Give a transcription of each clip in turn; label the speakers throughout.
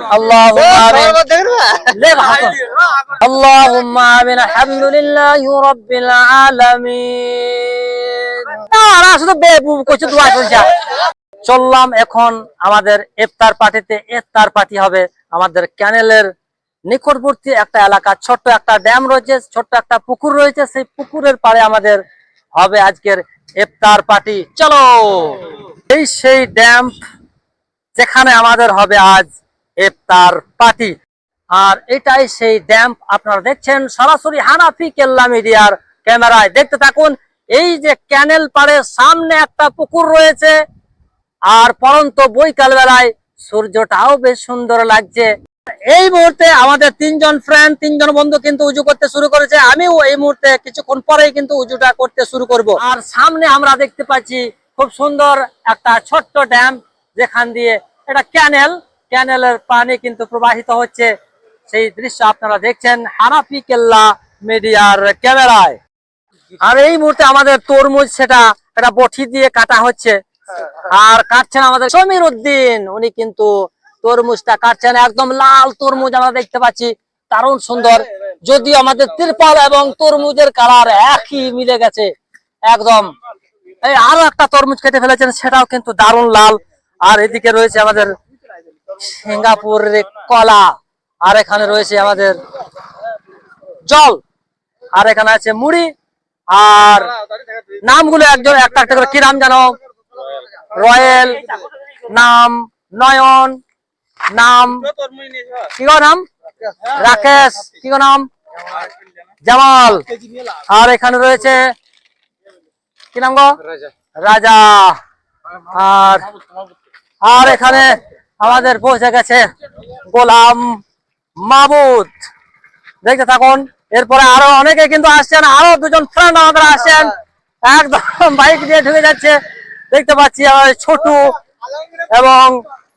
Speaker 1: اللهم آمين ليه بحطه اللهم آمين الحمد لله رب العالمين না না শুধু বেবু কিছু দোয়া চলছে চললাম এখন আমাদের ইফতার পার্টিতে ইফতার পার্টি হবে আমাদের ক্যানেলের নিকটবর্তী একটা এলাকা ছোট্ট একটা ড্যাম রয়েছে ছোট্ট একটা পুকুর রয়েছে সেই পুকুরের পাড়ে আমাদের হবে আজকের ইফতার পার্টি চলো এই সেই ড্যাম যেখানে আমাদের হবে আজ ইফতার পার্টি আর এটাই সেই ড্যাম্প আপনারা দেখছেন সরাসরি হানাফি কেল্লা মিডিয়ার ক্যামেরায়। দেখতে থাকুন, এই যে ক্যানেল পাড়ের সামনে একটা পুকুর রয়েছে, আর পরন্ত বৈকাল বেলায় সূর্যটাও বেশ সুন্দর লাগছে। এই মুহূর্তে আমাদের তিনজন ফ্রেন্ড তিনজন বন্ধু কিন্তু উজু করতে শুরু করেছে। আমিও এই মুহূর্তে কিছুক্ষণ পরেই কিন্তু উজুটা করতে শুরু করব। আর সামনে আমরা দেখতে পাচ্ছি খুব সুন্দর একটা ছোট্ট ড্যাম যেখান দিয়ে এটা ক্যানেল ক্যানেলের পানি কিন্তু প্রবাহিত হচ্ছে। সেই দৃশ্য আপনারা দেখছেন হানাফি কেল্লা মিডিয়ার ক্যামেরায়। আর এই মুহূর্তে আমাদের তরমুজ সেটা একটা বঠি দিয়ে কাটা হচ্ছে। আর কাটছেন আমাদের সমীর উদ্দিন। উনি কিন্তু তরমুজটা কাটছেন। একদম লাল তরমুজ আমরা দেখতে পাচ্ছি। দারুণ সুন্দর। যদিও আমাদের তিরপাল এবং তরমুজের কালার একই মিলে গেছে। একদম। এই আরও একটা তরমুজ কেটে ফেলেছেন, সেটাও কিন্তু দারুণ লাল। আর এদিকে রয়েছে আমাদের সিঙ্গাপুরের কলা, আর এখানে রয়েছে আমাদের জল, আর এখানে আছে মুড়ি, আর নামগুলো একজন একটা একটা করে কি নাম জানো? রয়েল নাম নয়ন, নাম কি নাম? রাকেশ, কি নাম? জামাল, আর এখানে রয়েছে কি নাম গো? রাজা, আর আর এখানে আমাদের পৌঁছে গেছে গোলাম মাবুদ। দেখতে থাকুন, এরপরে আরও অনেকে কিন্তু আসছেন, আরও দুজন ফ্রেন্ড আমাদের আসছেন। একদম বাইক দিয়ে ঢুকে যাচ্ছে। দেখতে পাচ্ছি আমাদের ছোটু এবং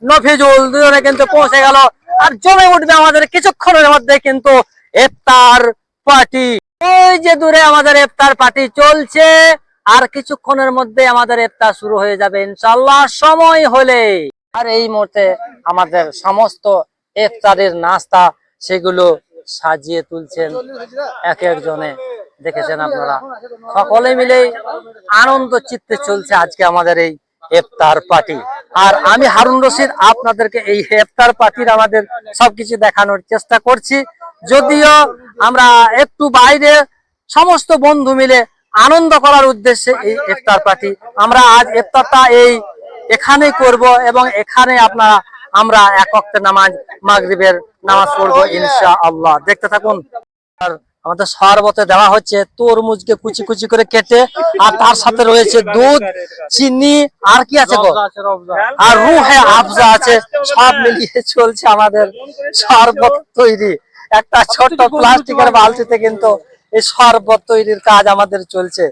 Speaker 1: নফিজুল দুজনে কিন্তু পৌঁছে গেল। আর জমে উঠবে আমাদের কিছুক্ষণের মধ্যে কিন্তু ইফতার পার্টি। ওই যে দূরে আমাদের ইফতার পার্টি চলছে, আর কিছুক্ষণের মধ্যে আমাদের ইফতার শুরু হয়ে যাবে। ইনশাল্লাহ সময় হলে। আর এই মুহূর্তে আমাদের সমস্ত ইফতারের নাস্তা সেগুলো সাজিয়ে তুলছেন এক একজনে। দেখেছেন আপনারা? সকলে মিলেই আনন্দ চিত্তে চলছে আজকে আমাদের এই ইফতার পার্টি। আর আমি হারুন রশিদ, আপনাদেরকে এই ইফতার পার্টির আমাদের সবকিছু দেখানোর চেষ্টা করছি। যদিও আমরা একটু বাইরে সমস্ত বন্ধু মিলে আনন্দ করার উদ্দেশ্যে এই ইফতার পার্টি। আমরা আজ ইফতারটা এই এখানেই করব এবং এখানে আপনারা, আমরা এক নামাজ, মাগরিবের নামাজ পড়ব ইনশা আল্লাহ দেখতে থাকুন। আর আমাদের শরবতে দেওয়া হচ্ছে, তরমুজকে কুচি কুচি করে কেটে, আর তার সাথে রয়েছে দুধ, চিনি, আর কি আছে গো? আর রুহে আফজা আছে, সব মিলিয়ে চলছে আমাদের শরবত তৈরি। একটা ছোট্ট প্লাস্টিকের বালতিতে কিন্তু এই শরবত তৈরির কাজ আমাদের চলছে।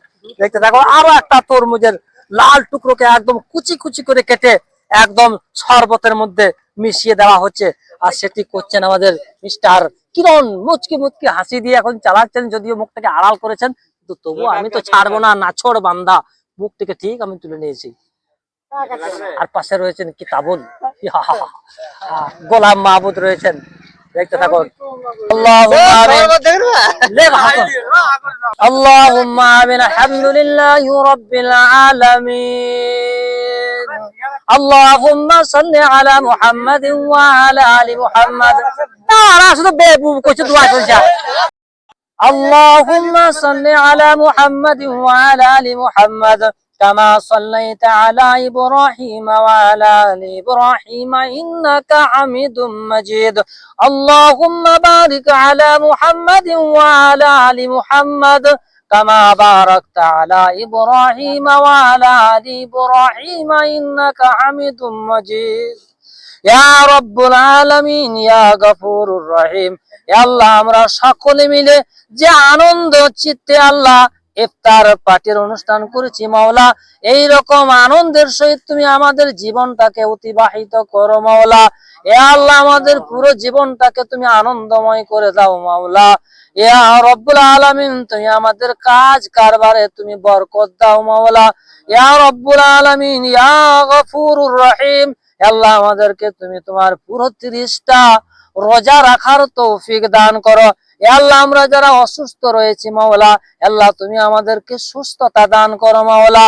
Speaker 1: দেখতে থাকো আরও একটা তরমুজের লাল টুকরোকে একদম কুচি কুচি করে কেটে একদম শরবতের মধ্যে মিশিয়ে দেওয়া হচ্ছে। আর সেটি করছেন আমাদের মিস্টার কিরণ। মুচকি মুচকি হাসি দিয়ে এখন চালাচ্ছেন, যদিও মুখটাকে আড়াল করেছেন, কিন্তু তবুও আমি তো ছাড়বো না, নাছড় বান্দা। মুখ থেকে ঠিক আমি তুলে নিয়েছি। আর পাশে রয়েছেন কিতাবুল। গোলাম মাহবুদ রয়েছেন। দেখতে থাকুন আল্লাহুম্মা আমিন। লে বাহাদুর। اللهم آمين الحمد لله رب العالمين اللهم صل على محمد وعلى آل محمد না না শুধু বেবু কিছু দোয়া চলছে اللهم صل على محمد وعلى آل محمد كما صليت على إبراهيم وعلى آل إبراهيم إنك حميد مجيد اللهم بارك على محمد وعلى آل محمد كما باركت على إبراهيم وعلى آل إبراهيم إنك حميد مجيد ইয়া রব্বুল আলামিন ইয়া গফুরুর রহিম ইয়া আল্লাহ আমরা সকলে মিলে যে আনন্দ চিত্তে আল্লাহ ইফতার পার্টির অনুষ্ঠান করেছি, মাওলা। এই রকম আনন্দের সহিত তুমি আমাদের জীবনটাকে অতিবাহিত করো, মাওলা। এ আল্লাহ, আমাদের পুরো জীবনটাকে তুমি আনন্দময় করে দাও, মাওলা। রব্বুল আলামিন, তুমি আমাদের কাজ কারবারে তুমি বরকত দাও, মাওলা। ইয়া রব্বুল আলামিন রহিম। আল্লাহ, আমাদেরকে তুমি তোমার পুরো তিরিশটা রোজা রাখার তৌফিক দান করো। আল্লাহ, আমরা যারা অসুস্থ রয়েছি মাওলা, আল্লাহ, তুমি আমাদেরকে সুস্থতা দান করো মাওলা।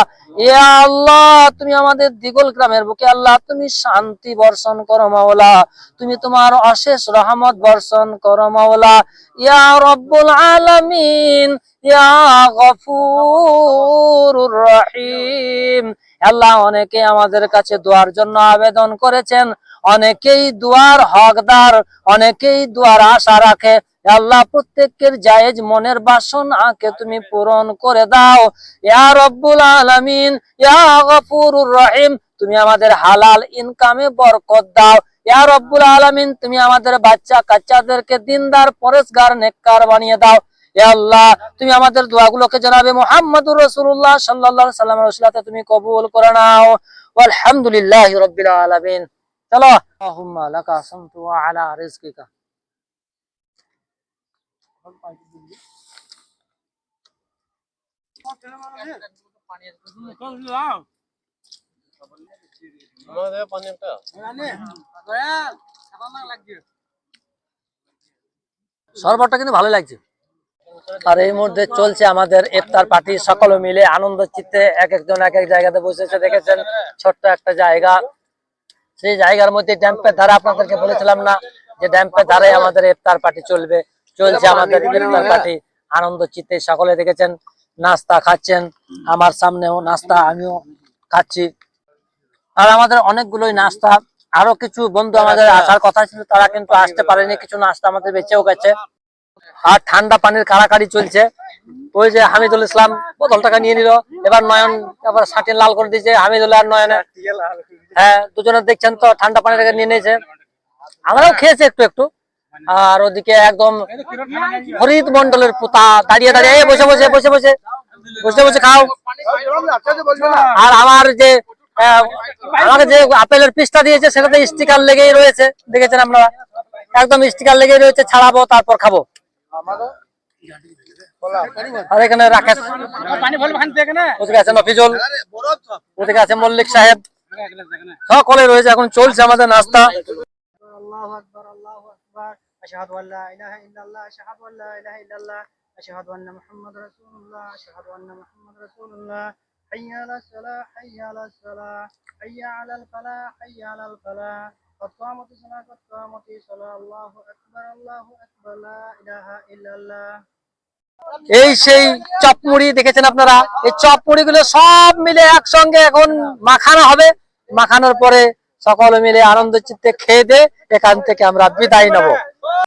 Speaker 1: এ আল্লাহ, তুমি আমাদের দিগল গ্রামের বুকে আল্লাহ, তুমি শান্তি বর্ষণ করো মাওলা। তুমি তোমার অশেষ রহমত বর্ষণ করো মাওলা। ইয়া রব্বুল আলামিন, ইয়া গফুরুর রহিম। আল্লাহ, অনেকে আমাদের কাছে দোয়ার জন্য আবেদন করেছেন। অনেকেই দুয়ার হকদার, অনেকেই দুয়ার আশা রাখে। আল্লাহ, প্রত্যেকের জায়েজ মনের বাসন বাসনাকে তুমি পূরণ করে দাও। ইয়া রব্বুল আলামিন, ইয়া গফুরুর রহিম, তুমি আমাদের হালাল ইনকামে বরকত দাও। ইয়া রব্বুল আলামিন, তুমি আমাদের বাচ্চা কাচ্চাদেরকে দিনদার, পরেশগার, নেককার বানিয়ে দাও। আল্লাহ, তুমি আমাদের দোয়াগুলোকে জানাবে মুহাম্মদুর রসুল্লাহ সাল্লাল্লাহু আলাইহি সাল্লামের ওসিলাতে তুমি কবুল করে নাও। আলহামদুলিল্লাহি রাব্বিল আলামিন। চলো। আল্লাহুম্মা লাকা আসসালামু আলা রিজকিকা। শরবতটা কিন্তু ভালো লাগছে। আর এই মুহূর্তে চলছে আমাদের ইফতার পার্টি, সকলে মিলে আনন্দ চিত্তে এক একজন এক এক জায়গাতে বসেছে দেখেছেন? ছোট্ট একটা জায়গা। সেই জায়গার মধ্যে ড্যাম্পের ধারা আপনাদেরকে বলেছিলাম না যে ড্যাম্পের ধারে আমাদের ইফতার পার্টি চলবে। চলছে আমাদের ইফতার পার্টি। আনন্দ চিত্তে সকলে দেখেছেন নাস্তা খাচ্ছেন আমার সামনেও নাস্তা আমিও খাচ্ছি। আর আমাদের অনেকগুলোই নাস্তা। আরও কিছু বন্ধু আমাদের আসার কথা ছিল তারা কিন্তু আসতে পারেনি কিছু নাস্তা আমাদের বেঁচেও গেছে। আর ঠান্ডা পানির কাড়াকাড়ি চলছে। ওই যে হামিদুল ইসলাম বোতল টাকা নিয়ে নিল। এবার নয়ন তারপর ষাটিন লাল করে দিয়েছে হামিদুল আর নয়নে হ্যাঁ দুজনে দেখছেন তো ঠান্ডা পানির নিয়ে নিয়েছে। আমরাও খেয়েছি একটু একটু। আর ওদিকে একদম হরিত মন্ডলের পোতা দাঁড়িয়ে দাঁড়িয়ে বসে বসে বসে বসে বসে বসে খাও। আর আমার যে আমাকে যে আপেলের পিসটা দিয়েছে, সেটাতে স্টিকার লেগেই রয়েছে, দেখেছেন আমরা একদম স্টিকার লেগেই রয়েছে, ছাড়াবো, তারপর খাব। আর এখানে রাকেশ মল্লিক সাহেব। সকলে রয়েছে, এখন চলছে আমাদের নাস্তা।
Speaker 2: أشهد أن لا إله إلا الله أشهد أن لا إله إلا الله أشهد أن محمد رسول الله أشهد أن محمد رسول الله حي على الصلاة حي على الصلاة حي على الفلاح حي على الفلاح قد قامت الصلاة قد قامت الصلاة الله أكبر الله أكبر لا إله إلا الله
Speaker 1: এই সেই চপমুড়ি দেখেছেন আপনারা এই চপমুড়ি গুলো সব মিলে একসঙ্গে এখন মাখানো হবে মাখানোর পরে সকলে মিলে আনন্দ চিত্তে খেয়ে দে এখান থেকে আমরা বিদায় নেবো